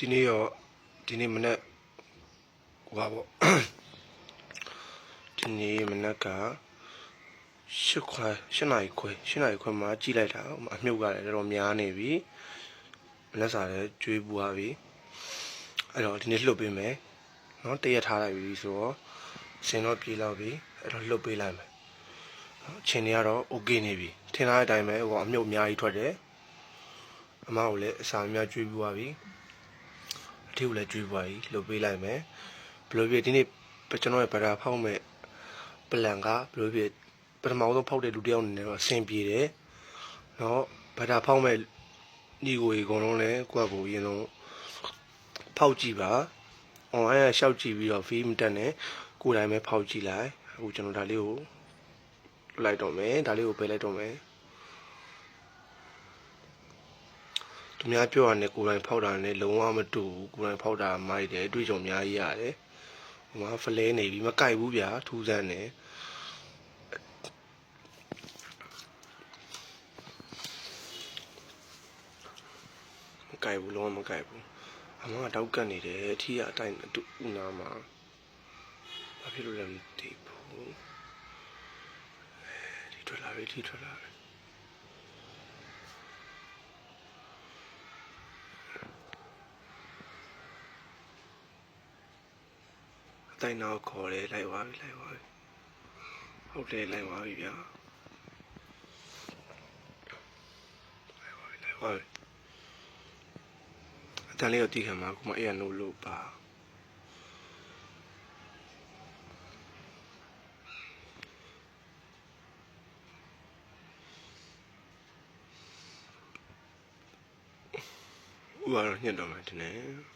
ဒီနေ့ရောဒီနေ့မနေ့ဟိုပါပေါ့ဒီနေ့မနေ့ကရှစ်ခွဲရှစ်နာရီခွဲရှစ်နာရီခွဲမှာကြည့်လိုက်တာအမြုပ်ကလည်းတော်တော်များနေပြီမနေ့စာလည်းကျွေးပူသွားပြီအဲ့တော့ဒီနေ့လှုပ်ပေးမယ်နော်တရက်ထားလိုက်ပြီဆိုတော့စင်တော့ပြေးလောက်ပြီအဲ့တော့လှုပ်ပေးလိုက်မယ်နော်အချိန်တွေကတော့ okay နေပြီထင်ထားတဲ့အတိုင်းပဲဟိုအမြုပ်အများကြီးထွက်တယ်အမကိုလည်းအစာအများကျွေးပူသွားပြီ ထည့်ကိုလည်းကျွေးပွားကြီးလုပ်ပေးလိုက်မယ်ဘလိုပြဒီနေ့ကျွန်တော်ရဲ့ဗရာဖောက်မဲ့ပလန်ကဘလိုပြပထမဆုံးဖောက်တဲ့လူတစ်ယောက်အနေနဲ့တော့အဆင်ပြေတယ်နော်ဗရာဖောက်မဲ့ညီကိုကြီးအကုန်လုံးလည်းကိုယ့်ကိုအရင်ဆုံးဖောက်ကြည့်ပါ online ကရှောက်ကြည့်ပြီးတော့ view မတက်နဲ့ကိုယ်တိုင်ပဲဖောက်ကြည့်လိုက်အခုကျွန်တော်ဒါလေးကိုလိုက်တော့မယ်ဒါလေးကိုပဲလိုက်တော့မယ် သူများပြောရတယ်ကိုယ်တိုင်ဖောက်တာနဲ့လုံးဝမတူဘူးကိုယ်တိုင်ဖောက်တာမိုက်တယ်အတွေ့အကြုံအများကြီးရတယ်ဟိုမှာဖလဲနေပြီမကြိုက်ဘူးဗျာထူးဆန်းတယ်မကြိုက်ဘူးလုံးဝမကြိုက်ဘူးအမကတောက်ကတ်နေတယ်အထီးကအတိုင်းအတူဦးနာမှာဘာဖြစ်လို့လဲမသိဘူးဒီထွက်လာပြီဒီထွက်လာပြီ အတိုင်းနောက်ခေါ်တယ်လိုက်သွားပြီလိုက်သွားပြီဟုတ်တယ်လိုက်သွားပြီဗျာလိုက်သွားပြီလိုက်သွားပြီအတန်လေးကိုတီးခံမှာခုမှအဲ့ရနိုးလို့ပါဥပါတော့ညှက်တော့မှတင်တယ်